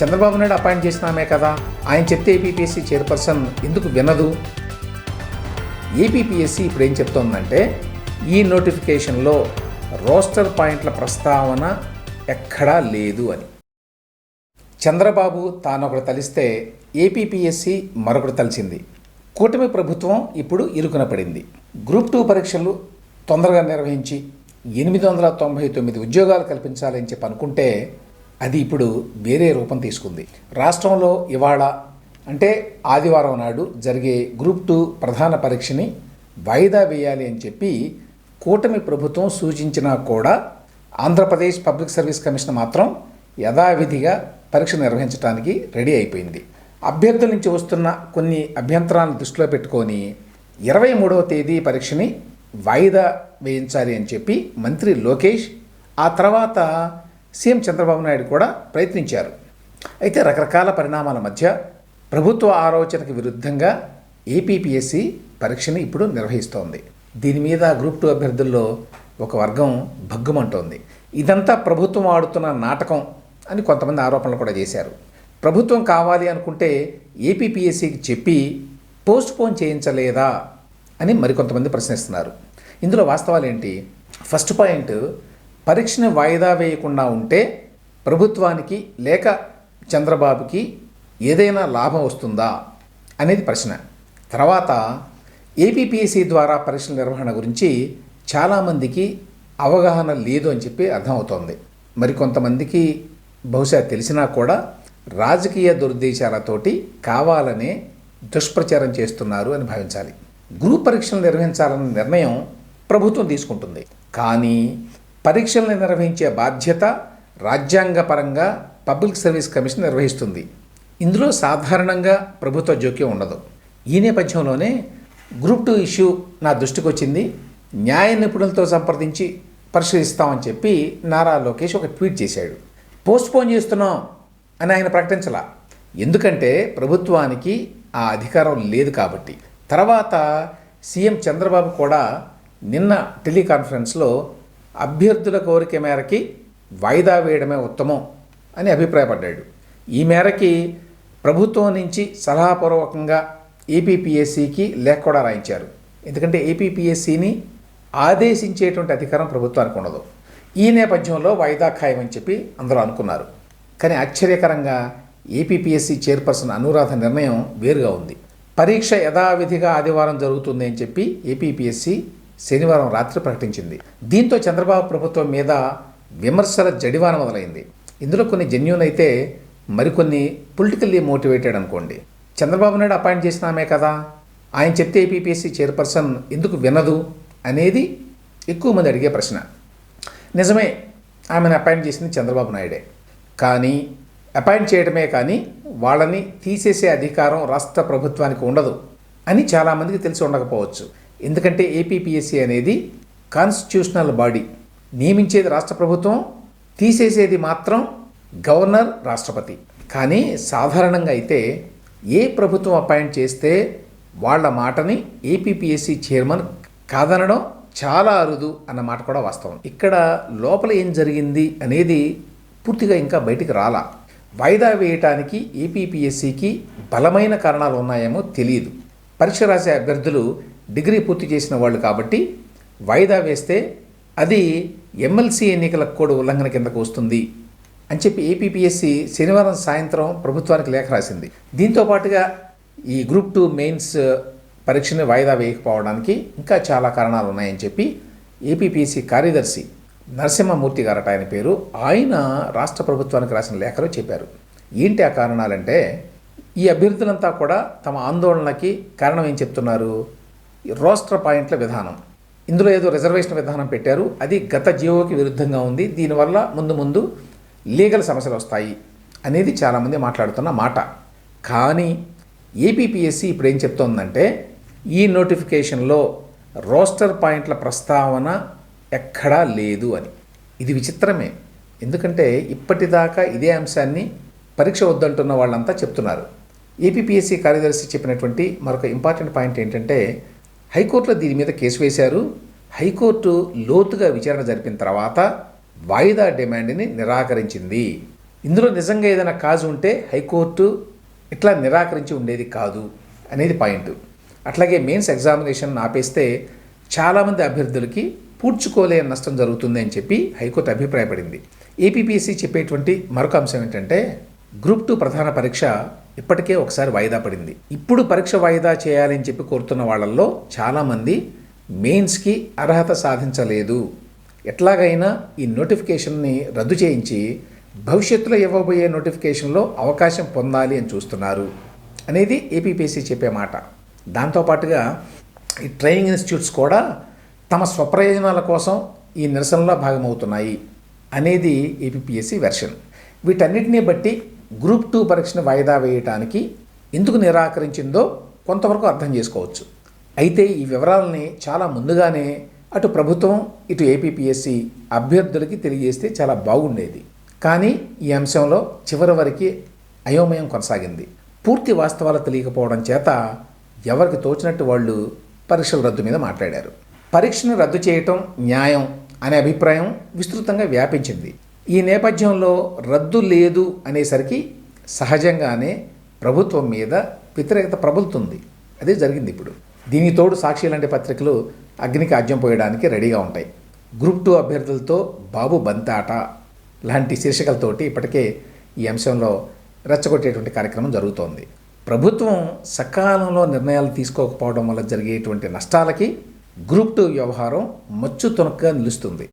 Chandrababu Naidu appoint చేసినామే కదా. ఆయన చెప్తే ఏపీపీఎస్సీ చైర్పర్సన్ ఎందుకు వినదు? ఏపీపీఎస్సీ ఇప్పుడు ఏం చెప్తోందంటే ఈ నోటిఫికేషన్లో రోస్టర్ పాయింట్ల ప్రస్తావన ఎక్కడా లేదు అని. చంద్రబాబు తానొకడు తలిస్తే ఏపీపీఎస్సీ మరొకటి తలిచింది కూటమి ప్రభుత్వం ఇప్పుడు ఇరుకున పడింది. గ్రూప్ టూ పరీక్షలు తొందరగా నిర్వహించి ఎనిమిది వందల తొంభై తొమ్మిది ఉద్యోగాలు కల్పించాలని చెప్పి అనుకుంటే అది ఇప్పుడు వేరే రూపం తీసుకుంది. రాష్ట్రంలో ఇవాళ అంటే ఆదివారం నాడు జరిగే గ్రూప్ టూ ప్రధాన పరీక్షని వాయిదా వేయాలి అని చెప్పి కూటమి ప్రభుత్వం సూచించినా కూడా ఆంధ్రప్రదేశ్ పబ్లిక్ సర్వీస్ కమిషన్ మాత్రం యథావిధిగా పరీక్ష నిర్వహించడానికి రెడీ అయిపోయింది. అభ్యర్థుల నుంచి వస్తున్న కొన్ని అభ్యంతరాలను దృష్టిలో పెట్టుకొని ఇరవై మూడవ తేదీ పరీక్షని వాయిదా వేయించాలి అని చెప్పి మంత్రి లోకేష్ ఆ తర్వాత సీఎం చంద్రబాబు నాయుడు కూడా ప్రయత్నించారు. అయితే రకరకాల పరిణామాల మధ్య ప్రభుత్వ ఆలోచనకు విరుద్ధంగా ఏపీపీఎస్సీ పరీక్షని ఇప్పుడు నిర్వహిస్తోంది. దీని మీద గ్రూప్ టూ అభ్యర్థుల్లో ఒక వర్గం భగ్గుమంటోంది. ఇదంతా ప్రభుత్వం ఆడుతున్న నాటకం అని కొంతమంది ఆరోపణలు కూడా చేశారు. ప్రభుత్వం కావాలి అనుకుంటే ఏపీపీఎస్సీకి చెప్పి పోస్ట్ పోన్ చేయించలేదా అని మరికొంతమంది ప్రశ్నిస్తున్నారు. ఇందులో వాస్తవాలు ఏంటి ఫస్ట్ పాయింట్ పరీక్షను వాయిదా వేయకుండా ఉంటే ప్రభుత్వానికి లేక చంద్రబాబుకి ఏదైనా లాభం వస్తుందా అనేది ప్రశ్న. తర్వాత ఏపీపీఎస్సీ ద్వారా పరీక్షల నిర్వహణ గురించి చాలామందికి అవగాహన లేదు అని చెప్పి అర్థమవుతోంది. మరికొంతమందికి బహుశా తెలిసినా కూడా రాజకీయ దురుద్దేశాలతోటి కావాలనే దుష్ప్రచారం చేస్తున్నారు అని భావించాలి. గ్రూప్ పరీక్షలు నిర్వహించాలన్న నిర్ణయం ప్రభుత్వం తీసుకుంటుంది. కానీ పరీక్షలను నిర్వహించే బాధ్యత రాజ్యాంగపరంగా పబ్లిక్ సర్వీస్ కమిషన్ నిర్వహిస్తుంది. ఇందులో సాధారణంగా ప్రభుత్వ జోక్యం ఉండదు. ఈ నేపథ్యంలోనే గ్రూప్ టూ ఇష్యూ నా దృష్టికి వచ్చింది. న్యాయ నిపుణులతో సంప్రదించి పరిశీలిస్తామని చెప్పి నారా లోకేష్ ఒక ట్వీట్ చేశాడు. పోస్ట్ పోన్ చేస్తున్నాం అని ఆయన ప్రకటించలా. ఎందుకంటే ప్రభుత్వానికి ఆ అధికారం లేదు కాబట్టి. తర్వాత సీఎం చంద్రబాబు కూడా నిన్న టెలికాన్ఫరెన్స్లో అభ్యర్థుల కోరిక మేరకి వాయిదా వేయడమే ఉత్తమం అని అభిప్రాయపడ్డాడు. ఈ మేరకి ప్రభుత్వం నుంచి సలహాపూర్వకంగా ఏపీపీఎస్సికి లేఖ కూడా రాయించారు. ఎందుకంటే ఏపీపీఎస్సిని ఆదేశించేటువంటి అధికారం ప్రభుత్వానికి ఉండదు. ఈ నేపథ్యంలో వాయిదా ఖాయమని చెప్పి అందరూ అనుకున్నారు. కానీ ఆశ్చర్యకరంగా ఏపీపీఎస్సీ చైర్పర్సన్ అనురాధ నిర్ణయం వేరుగా ఉంది. పరీక్ష యథావిధిగా ఆదివారం జరుగుతుంది అని చెప్పి ఏపీపీఎస్సీ శనివారం రాత్రి ప్రకటించింది. దీంతో చంద్రబాబు ప్రభుత్వం మీద విమర్శల జడివాన మొదలైంది. ఇందులో కొన్ని జెన్యున్ అయితే మరికొన్ని పొలిటికల్లీ మోటివేటెడ్ అనుకోండి. చంద్రబాబు నాయుడు అపాయింట్ చేసినామే కదా. ఆయన చెప్తే ఏపీపీఎస్సీ చైర్పర్సన్ ఎందుకు వినదు అనేది ఎక్కువ మంది అడిగే ప్రశ్న. నిజమే ఆమెను అపాయింట్ చేసింది చంద్రబాబు నాయుడే. కానీ అపాయింట్ చేయడమే కానీ వాళ్ళని తీసేసే అధికారం రాష్ట్ర ప్రభుత్వానికి ఉండదు అని చాలామందికి తెలిసి ఉండకపోవచ్చు. ఎందుకంటే ఏపీపీఎస్సీ అనేది కాన్స్టిట్యూషనల్ బాడీ నియమించేది రాష్ట్ర ప్రభుత్వం తీసేసేది మాత్రం గవర్నర్ రాష్ట్రపతి. కానీ సాధారణంగా అయితే ఏ ప్రభుత్వం అపాయింట్ చేస్తే వాళ్ళ మాటని ఏపీపీఎస్సీ చైర్మన్ కాదనడం చాలా అరుదు అన్న మాట కూడా వాస్తవం. ఇక్కడ లోపల ఏం జరిగింది అనేది పూర్తిగా ఇంకా బయటికి రాలా. వాయిదా వేయటానికి ఏపీపీఎస్సీకి బలమైన కారణాలు ఉన్నాయేమో తెలియదు. పరీక్ష రాసే అభ్యర్థులు డిగ్రీ పూర్తి చేసిన వాళ్ళు కాబట్టి వాయిదా వేస్తే అది ఎమ్మెల్సీ ఎన్నికలకు కూడా ఉల్లంఘన కిందకు వస్తుంది అని చెప్పి ఏపీపీఎస్సీ శనివారం సాయంత్రం ప్రభుత్వానికి లేఖ రాసింది. దీంతో పాటుగా ఈ గ్రూప్ టూ మెయిన్స్ పరీక్షని వాయిదా వేయకపోవడానికి ఇంకా చాలా కారణాలు ఉన్నాయని చెప్పి ఏపీపీఎస్సీ కార్యదర్శి నరసింహమూర్తి గారట ఆయన పేరు ఆయన రాష్ట్ర ప్రభుత్వానికి రాసిన లేఖలో చెప్పారు. ఏంటి ఆ కారణాలంటే ఈ అభ్యర్థులంతా కూడా తమ ఆందోళనకి కారణం ఏం చెప్తున్నారు? రోస్టర్ పాయింట్ల విధానం. ఇందులో ఏదో రిజర్వేషన్ విధానం పెట్టారు. అది గత జీవోకి విరుద్ధంగా ఉంది. దీనివల్ల ముందు ముందు లీగల్ సమస్యలు వస్తాయి అనేది చాలామంది మాట్లాడుతున్న మాట. కానీ ఏపీపీఎస్సీ ఇప్పుడు ఏం చెప్తోందంటే ఈ నోటిఫికేషన్లో రోస్టర్ పాయింట్ల ప్రస్తావన ఎక్కడా లేదు అని. ఇది విచిత్రమే. ఎందుకంటే ఇప్పటిదాకా ఇదే అంశాన్ని పరీక్ష వద్దంటున్న వాళ్ళంతా చెప్తున్నారు. ఏపీపీఎస్సీ కార్యదర్శి చెప్పినటువంటి మరొక ఇంపార్టెంట్ పాయింట్ ఏంటంటే హైకోర్టులో దీని మీద కేసు వేశారు. హైకోర్టు లోతుగా విచారణ జరిపిన తర్వాత వాయిదా డిమాండ్ని నిరాకరించింది. ఇందులో నిజంగా ఏదైనా కాజు ఉంటే హైకోర్టు ఇట్లా నిరాకరించి ఉండేది కాదు అనేది పాయింట్. అట్లాగే మెయిన్స్ ఎగ్జామినేషన్ ఆపేస్తే చాలామంది అభ్యర్థులకి పూడ్చుకోలేని నష్టం జరుగుతుంది అని చెప్పి హైకోర్టు అభిప్రాయపడింది. ఏపీపీఎస్సీ చెప్పేటువంటి మరొక అంశం ఏంటంటే గ్రూప్ టూ ప్రధాన పరీక్ష ఇప్పటికే ఒకసారి వాయిదా పడింది. ఇప్పుడు పరీక్ష వాయిదా చేయాలని చెప్పి కోరుతున్న వాళ్ళల్లో చాలామంది మెయిన్స్కి అర్హత సాధించలేదు. ఎట్లాగైనా ఈ నోటిఫికేషన్ని రద్దు చేయించి భవిష్యత్తులో ఇవ్వబోయే నోటిఫికేషన్లో అవకాశం పొందాలి అని చూస్తున్నారు అనేది ఏపీపీసీ చెప్పే మాట. దాంతోపాటుగా ఈ ట్రైనింగ్ ఇన్స్టిట్యూట్స్ కూడా తమ స్వప్రయోజనాల కోసం ఈ నిరసనలో భాగమవుతున్నాయి అనేది ఏపీపీఎస్సీ వెర్షన్. వీటన్నిటిని బట్టి గ్రూప్ టూ పరీక్షను వాయిదా వేయటానికి ఎందుకు నిరాకరించిందో కొంతవరకు అర్థం చేసుకోవచ్చు. అయితే ఈ వివరాలని చాలా ముందుగానే అటు ప్రభుత్వం ఇటు ఏపీపీఎస్సి అభ్యర్థులకి తెలియజేస్తే చాలా బాగుండేది. కానీ ఈ అంశంలో చివరి వరకు అయోమయం కొనసాగింది. పూర్తి వాస్తవాలు తెలియకపోవడం చేత ఎవరికి తోచినట్టు వాళ్ళు పరీక్షల రద్దు మీద మాట్లాడారు. పరీక్షను రద్దు చేయటం న్యాయం అనే అభిప్రాయం విస్తృతంగా వ్యాపించింది. ఈ నేపథ్యంలో రద్దు లేదు అనేసరికి సహజంగానే ప్రభుత్వం మీద వ్యతిరేకత ప్రబలుతుంది. అదే జరిగింది ఇప్పుడు. దీనితోడు సాక్షి లాంటి పత్రికలు అగ్నికి ఆజ్యం పోయడానికి రెడీగా ఉంటాయి. గ్రూప్ టూ అభ్యర్థులతో బాబు బంతాట లాంటి శీర్షికలతోటి ఇప్పటికే ఈ అంశంలో రెచ్చగొట్టేటువంటి కార్యక్రమం జరుగుతోంది. ప్రభుత్వం సకాలంలో నిర్ణయాలు తీసుకోకపోవడం వల్ల జరిగేటువంటి నష్టాలకి గ్రూప్ టూ వ్యవహారం మచ్చు తునకగా నిలుస్తుంది.